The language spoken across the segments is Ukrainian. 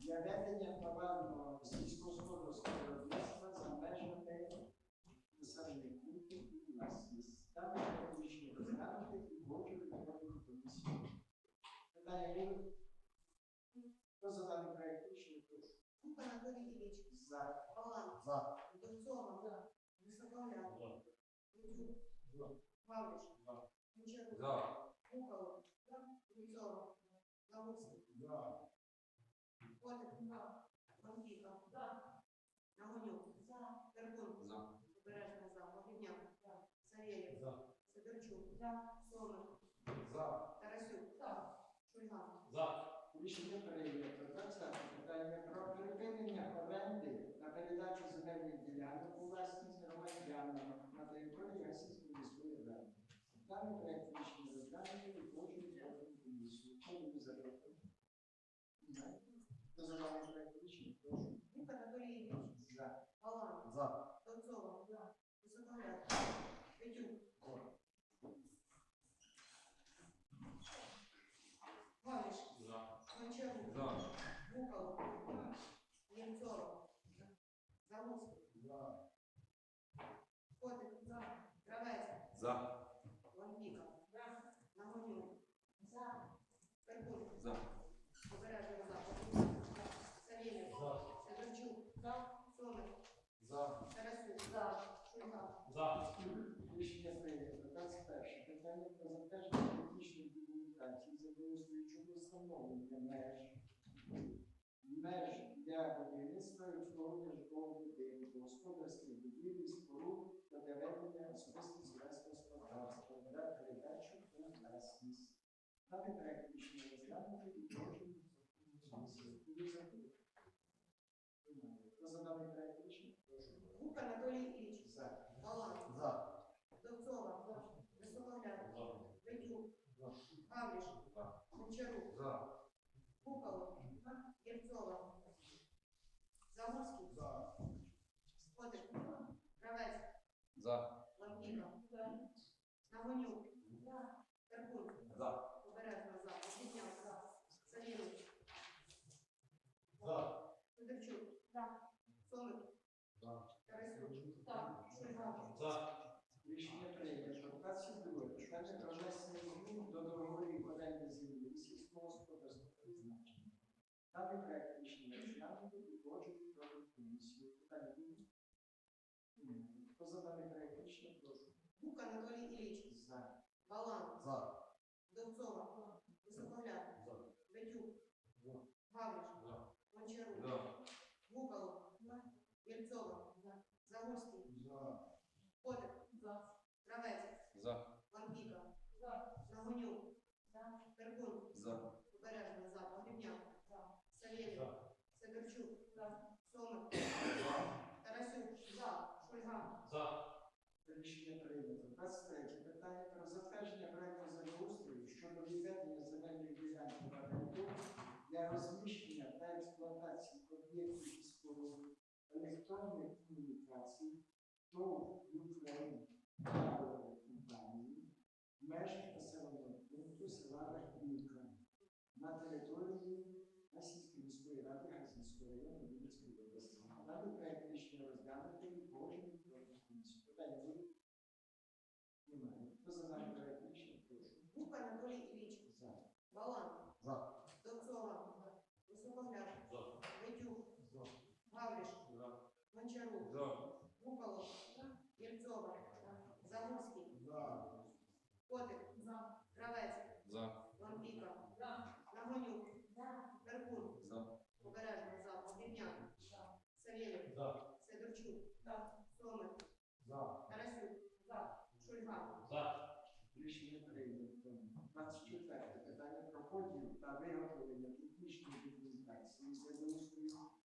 для ведення товарного сільськогосподарського виробництва за межами населених пунктів і власність. Дане рішення розглянути і погоджувати на комісію. Питання є? Хто за даний проект рішення? Прошу. Кука Анатолій Ілліч. За. Балан. За. Донцова. Високогляд. Литвук. За. Павліш. За. Гончарук. За. Мукало. Заводський. За. Котик. Мампіка. Нагонюк. Перкун. За. Обережна за. Погрібняк. Савєлєв. За. Сидорчук. За. Тарасюк. Шульган. За. Рішення прийнято. Двадцяте питання про припинення оренди та передачу земельних ділянок у власність громадянам на території Російської міської ради. Даний проект рішення розглянути і Хто за даний проект рішення? Прошу. Кука Анатолій Ілліч. За. Балан. За. Донцова. Високогляд. Петюк. Павліш. За. Гончарук. За. Мукало. Ємцова. Заводський. За. Шульган. За. Рішення прийнято. 21. Питання про затвердження технічної документації землеустрою щодо встановлення меж меж для будівництва і обслуговування житлового будинку, господарських будівель, споруд та для ведення особистого сільського господарства для передачу у власність. Даний проект розглянути і прошу. Хто за даний проект рішення? Прошу. Кука Анатолій Ілліч. За. Балан. За. Донцова. Високогляд. Петюк. За. Павліш. За. Гончарук. За. Кукало. Ємцова. Заводський. За. Котик. Кравець. За. Лампіка. Нагонюк. Перкун. За. Обережно за. Погрібняк. Савєлєв. За. Сидорчук. Сомер. За. Тарасюк. Шульган. За. Рішення прийнято. 22. Питання про внесення змін до договорів оренди землі сільськогосподарського призначення. Даний проект Проект рішення? Прошу. Кука Анатолій Ілліч. За. Балан. За. Донцова. социални е комуникации, много Украина, правилни компании, мрежата се на пункто Слава и Украина на території Сидорчук. Сомер. За. Тарасюк. Шульган. За. Рішення прийнято. 24. Питання про поділ та виготовлення технічної документації землеустрою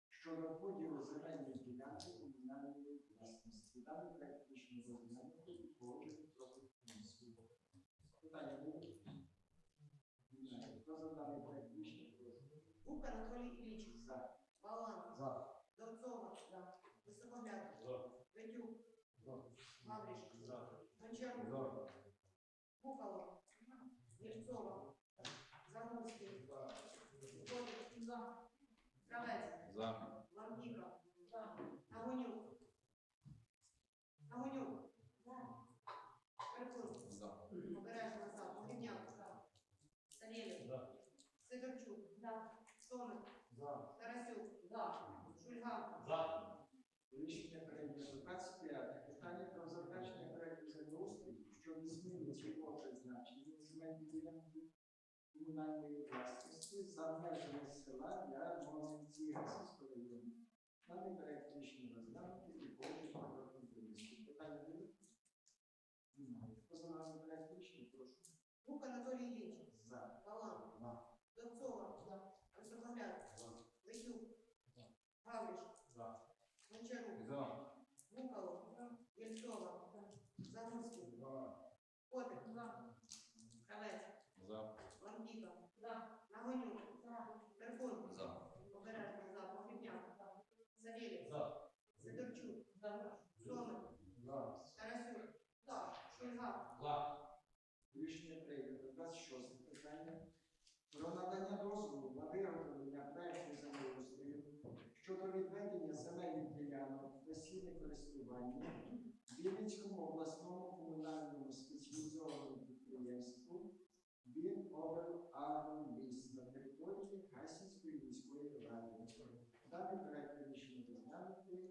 щодо поділу земельних ділянок комунальної власності. Даний проект розглянути і погоджувати проти комісії. Питання будуть? Хто за даний проект рішення? Кука Анатолій Ілліч. За. Балан. За. Донцова. Високогляд. За. Петюк. За. Гавриш. За. Гончарук. За. Гукало. Ємцова. Загорський. Загорський. Котик. Кравець. За. Лавніка. Нагонюк. Нагонюк. Перекур. За. Обережно за. Погрібняк. Савєлєв. За. Сидорчук. Сомик. За. Тарасюк. Шульга. За. Рішення прийнято. 25. Питання про затвердження проекту землеустрою щодо зміни цільового призначення земельної ділянки комунальної власності за межами села для Новинці Гасівського району. Даний проект рішення розглянути і погодити на комісію. Питання буде? Немає. Хто за даний проект рішення, прошу. Гук Анатолій Ілліч. За. Балан. За. Довцова. Високогляд. Витюк. Гавриш. За. Гончарук. За. Гукало. Єльцова. Загорський. За. Котик. Кравець. За. Лавніка. Нагонюк. Перкун. За. Обережно за. Погрібняк. Савєлєв. За. Сидорчук. За. Сомик. За. Тарасюк. За. Шульга. За. Рішення прийнято. 26 питання. Про надання дозволу на виготовлення проекту землеустрою щодо відведення земельних ділянок в постійне користування Вінницькому обласному комунальному спеціалізованому підприємству «Віноблагроліс» на території Гасінської міської ради. Далі проект рішення розглянути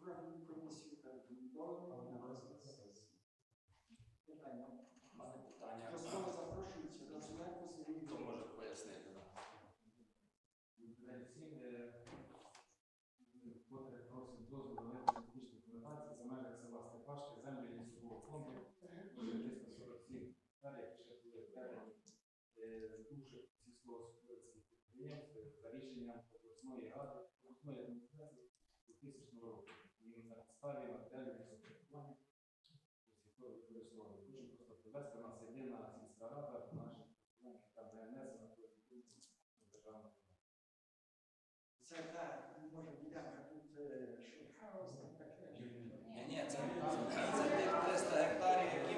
профільну комісію та рекомендований на розгляд сесії. Питання. Питання. До слова запрошується Розуленко Сергій Хто може пояснити? да? Перед всім е, вкотре просить дозволу на технічної документації за межах села Степашки, землі лісового фонду, вже 347 гектарів, ще були введені е, з душі сільськогосподарських підприємств за рішенням обласної ради, обласної адміністрації 2000 року. І на підставі матеріалів лісокористування сільського використовування. Хочу просто привести, нас єдина сільська рада, наша яка не внесена до державного Це так, може ділянка тут е, там таке. Ні, ні, це, це тих 300 гектарів, які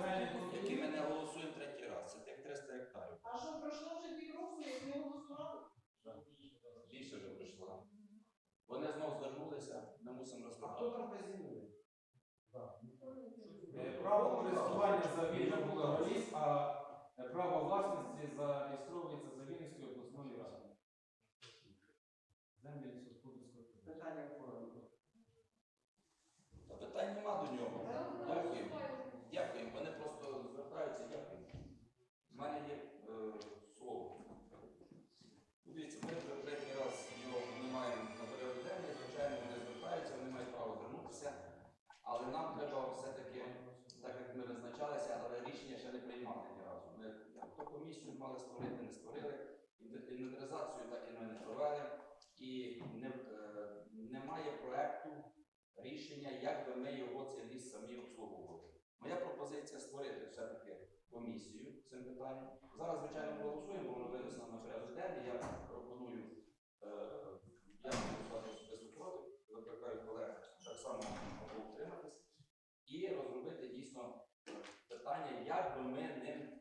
ми, які ми не голосуємо третій раз. Це тих 300 гектарів. А що, пройшло вже півроку, як ми голосували? Більше вже прийшла. Вони знов звернулися, ми мусимо розказати. хто там базінує? Е, Право користування за вільним було ліс, а е, право власності зареєстровується за Вінницькою обласною радою. Комісію мали створити, не створили, інвен- інвентаризацію так і ми не провели. І не, е, немає проекту рішення, як би ми його цей ліс самі обслуговували. Моя пропозиція створити все-таки комісію цим питанням. Зараз, звичайно, голосуємо, воно винесено на порядок денний. Я пропоную, е, я буду особисто проти, викликаю колег так само утриматись, і розробити дійсно питання, як би ми ним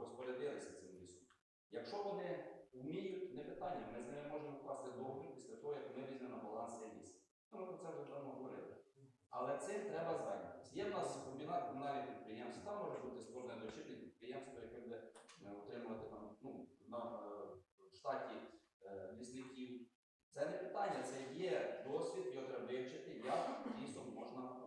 розпорядилися цим лісом. Якщо вони вміють, не питання, ми з ними можемо вкласти договір після того, як ми візьмемо на баланс цей ліс. Ну, Ми про це вже давно говорили. Але цим треба зайнятися. Є в нас комбінат комунальних підприємств, там може бути створене дочірнє підприємство, яке буде е, утримувати там, ну, на е, штаті е, лісників. Це не питання, це є досвід, його треба вивчити, як лісом можна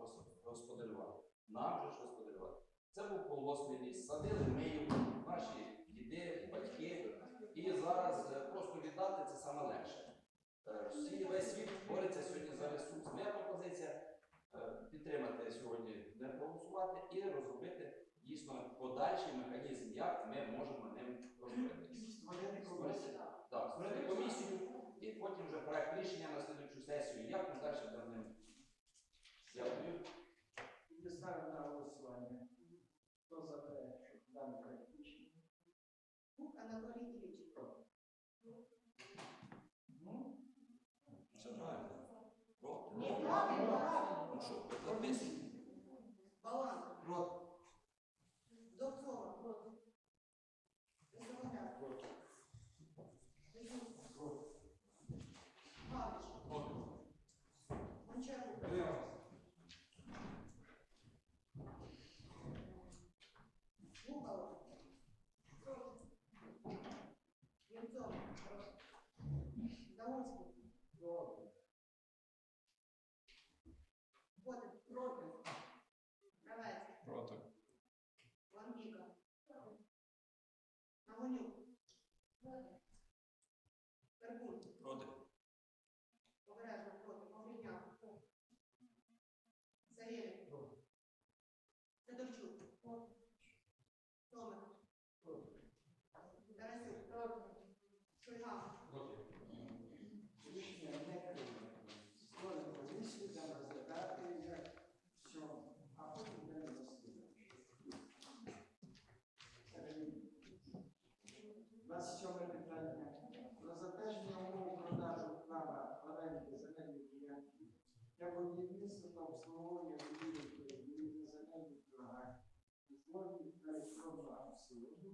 господарювати. Нам же ж господарювати. Це був колгоспний ліс. Садили ми його, наші діди, батьки. І зараз е, просто легше. Е, весь світ бореться сьогодні за ресурс. Моя пропозиція е, підтримати сьогодні, не проголосувати і розробити дійсно подальший механізм, як ми можемо ним розпорядитися. Створити комісію. Так, створити комісію і потім вже проект рішення на слідчу сесію, як ми далі будемо ним. Дякую. І ставимо на голосування. Хто за те, щоб даний проект рішення? Гук Анатолій Ілліч. Ну, Все правильно. Проти? Ні, правильно, правильно. Ну що, записуй. Балан. проти. Довцова. обслуговування будівель на земельних торгах у формі електронного аукціону в межах міста Гайсі, вулиця Південна. Дане проект рішення розглянути і погодження профільної комісії. Питання є? Анатолійович, в мене є пропозиція, просто я не теж питання. Вибачте, що трошки порусило. Е,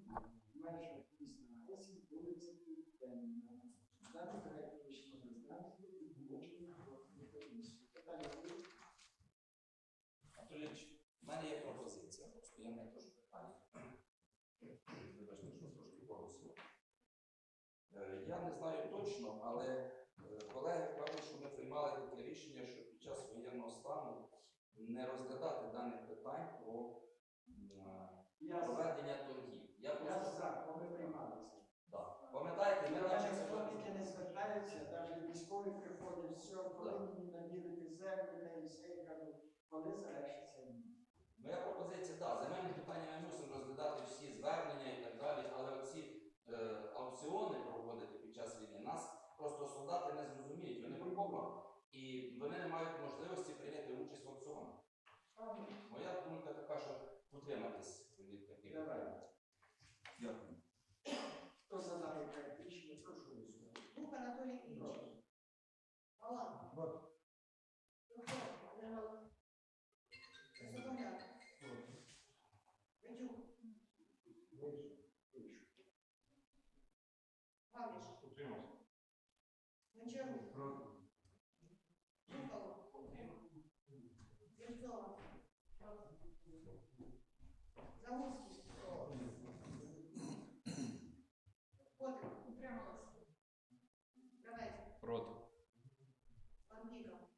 Я не знаю точно, але е, колеги кажуть, що ми приймали таке рішення, що під час воєнного стану не розглядати даних питань про проведення торгів. Я Я просто за, бо ми приймали це. так. Пам'ятаєте, ми Ми наче навіть платники не звертаються, навіть військові приходять, все, коли мені наділити землю, не все, я кажу, коли завершиться війна. Моя пропозиція, так, земельні питання ми мусимо розглядати всі звернення і так далі, але оці е, аукціони проводити під час війни нас просто солдати не зрозуміють, вони окопах, і вони не мають можливості прийняти участь в аукціонах. Моя думка така, що утриматись від таких. Давай. Дякую. Хто за даний проект рішення, прошу голосувати. Анатолій Ілліч. Балан. Вот. Сухов. Сухомляк. Петюк. Вийшов. Вийшов. Гавриш. Утримався. Гончарук. Проти. Жуков. Євцова. Загорський. Котик. Кравець. Проти. Пандіка. Нагонюк.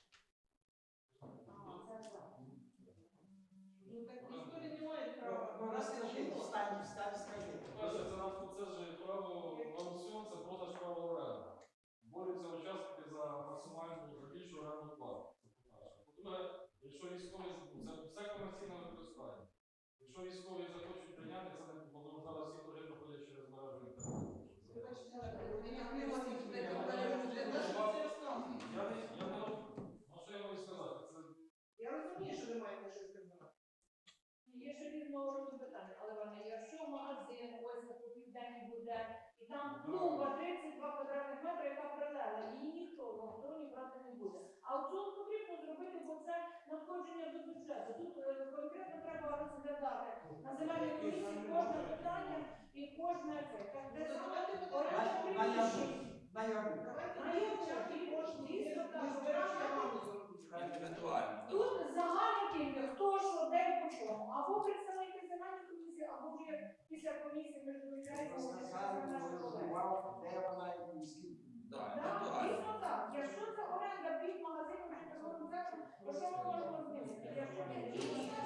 розглядати на земельній комісії кожне питання і кожне це. Так, де саме оренда На- на приміщень. На Ярмарку. На Ярмарку, дійсно так. Ми збираємо аналізу. Індивідуально. Тут загальна кількість, хто що, де і по чому. Або представники земельної комісії, або вже після комісії ми ж довіряємо. Розказали, розумував, де вона і скільки. Так, Так, дійсно так. Якщо це оренда під магазином то що ми можемо змінити? Якщо ні,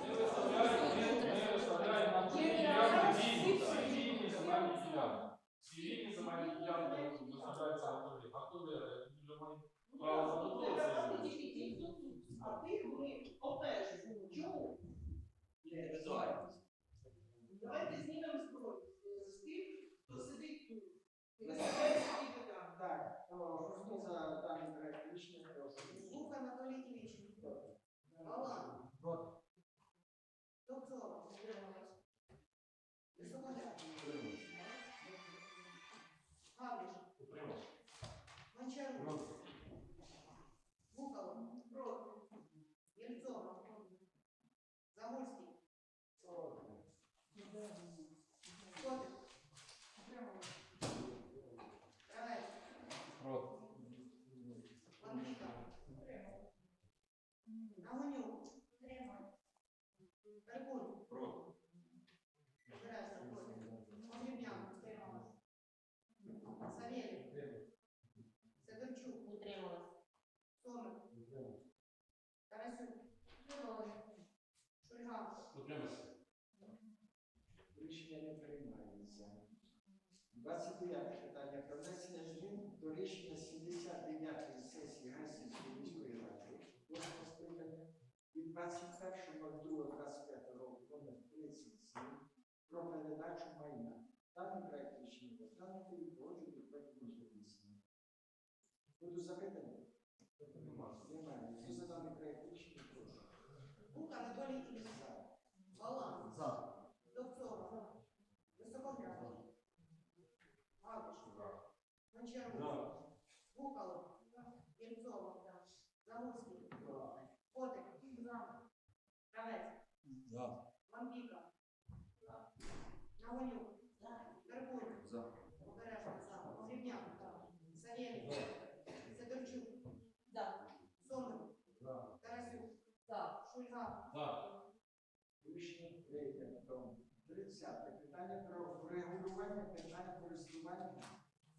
Ми виставляємо, ми, ми виставляємо на ті ділянки вільні, так, вільні земельні ділянки. Ці вільні земельні ділянки виставляються на торги. А хто виграє? Тоді вже має право хто тут. А тих ми обмежуємо. Чому? Давайте знімемо зброю з тих, хто сидить тут. Виставляє такі питання. Так, то хто за даний проект рішення, прошу. Бук Анатолій Ілліч. Балан. Проти. Довцова. Сухомляк. Гавриш. Утримався. Гончарук. Букова. Проти. Єльцова. Загорський. Котик. Кравець. Проти. Пандіка. Нагонюк. Перкун. Проти. Обережно. Проти. Погрібняк. Савєлєв. Сидорчук. Утримався. Рішення не приймається. 29 питання про внесення змін до рішення 79-ї сесії Гайсінської міської ради восьмого скликання від 21.02.25 року номер 37 про передачу майна. Даний проект рішення розглянути і погоджувати проектом комісії. Буду запитання? Немає. Хто за даний проект рішення прошу? Бук Анатолій Ілліч. За. Балан. За. Довцова. Високоград. Гавриш. Гончарук. За. Гукало. Єльцова. Загорський. Котик. Кравець. За. Лампіка. Нагонюк. Карпунь. За. Обережно. За. Погрібняк. Савєлій. Сидорчук. За. Сомин. За. Тарасюк. За. Шульга. За. Рішення прийнято. 30 питання про врегулювання питань користування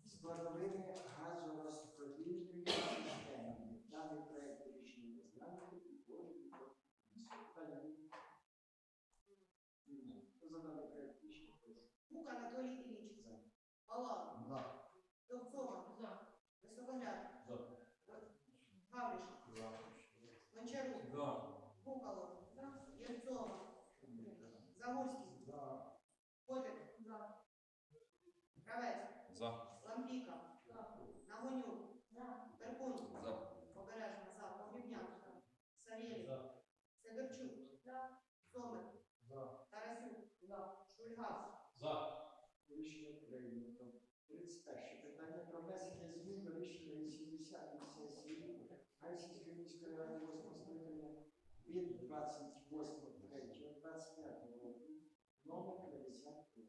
складовими газорозподільними системи. Даний проект рішення розглянути і кожен про питання. Хто за даний проект рішення прошу? Анатолій Ілліч. За. Балан. За. Довцова. За. Високогляд. За. Гавриш. Гончарук. За. Гукало. Єльцова. Загорський. За. Котик. Кравець. За. Лампіка. Нагонюк. Перкун. За. Обережно. За. Погрібняк. Савєлій. За. Сидорчук. Сомин. За. Тарасюк. Шульга. За. Рішення прийнято. 31 питання про внесення змін до рішення 80 Гайсінської міської ради 8 скликання від 28.03.25 року номер 55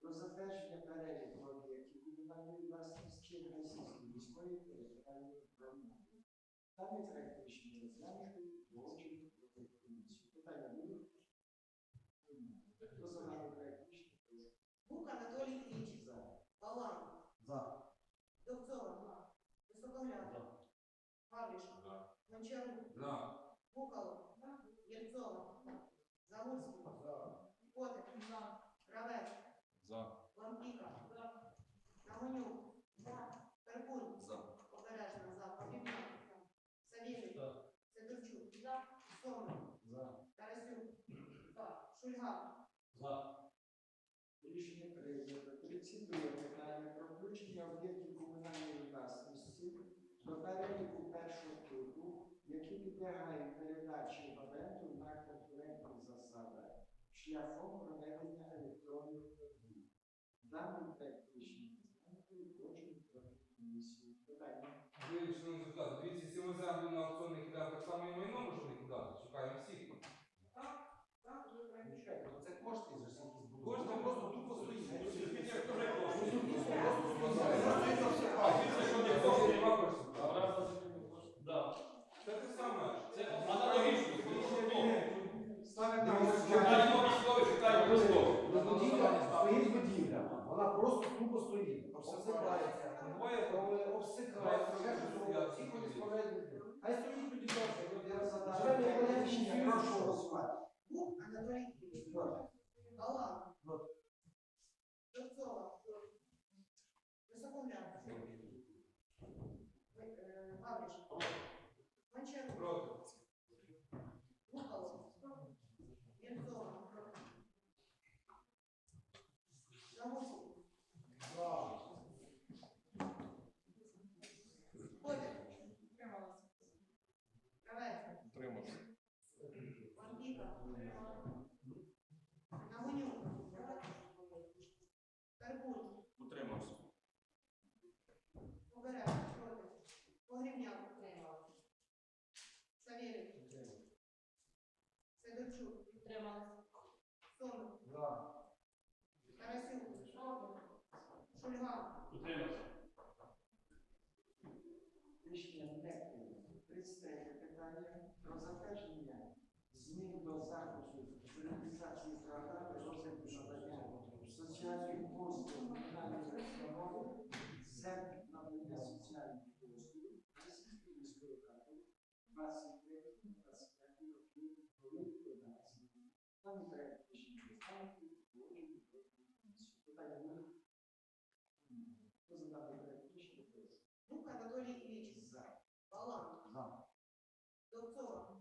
про затвердження переліку об'єктів комунальної власності Гайсінської міської територіальної громади. Проект рішення розглянути і погоджувати про комісію. Питання будуть? Немає. Хто за даний проект рішення? Прошу. Бук Анатолій Ілліч. За. Балан. За. Довцова. Високогляд. Гавриш. Гончарук. За. Гукало. Єльцова. Загорський. Котик. Кравець. За. Лампіка. Нагонюк. Перкун. За. Обережно. За. Погрібняк. Савєлій. За. Сидорчук. За. Сомин. За. Тарасюк. Шульга. За. Рішення прийнято. 32 питання про включення об'єктів комунальної власності до переліку першого типу, які підлягають передачі в оренду на конкурентних засадах шляхом проведення електронних торгів. Даний проект рішення розглянути і комісії. Питання. Дивіться, ми землю на аукціон не кидати, так само і майно можемо кидати, чекаємо всіх. Чекайте, Це кошти ж якісь були. Кожна просто тупо стоїть. А більше, що не кошти, нема коштів. А раз за Да. Це те саме. Це аналогічно. Ставимо на Шукаємо голосування. військові, шукаємо військові. Будівля, стоїть будівля. Вона просто тупо стоїть. Обсикається. Буває, Коли обсикається, ще щось робить. Всі ходять справляють людей. Стоїть тоді довше. Я рішення, прошу голосувати. Анатолій Ілліч. Балан. Довцова. Високогляд. Е, Гавриш. Гончарук. проти. Гукало. Єльцова. Загорський. Котик. Кравець. Утримався. Лампіка. Нагонюк. Карпун. Утримався. Обережно. Проти. Погрібняк. Савєлій. Сидорчук. Сомин. За. Тарасюк. Шульга. Утримався. Рішення не прийнято. 33 питання про затвердження змін до запису реалізації програми розвитку надання соціальних послуг комунальної установи «Центр надання соціальних послуг Російської міської ради 23 25 років Великої Одиниці. Там проект рішення представити, погоджувати, питання немає. Хто за даний проект рішення, прошу. Жук Анатолій Ілліч. За. Балан. За. Довцова. Високогляд.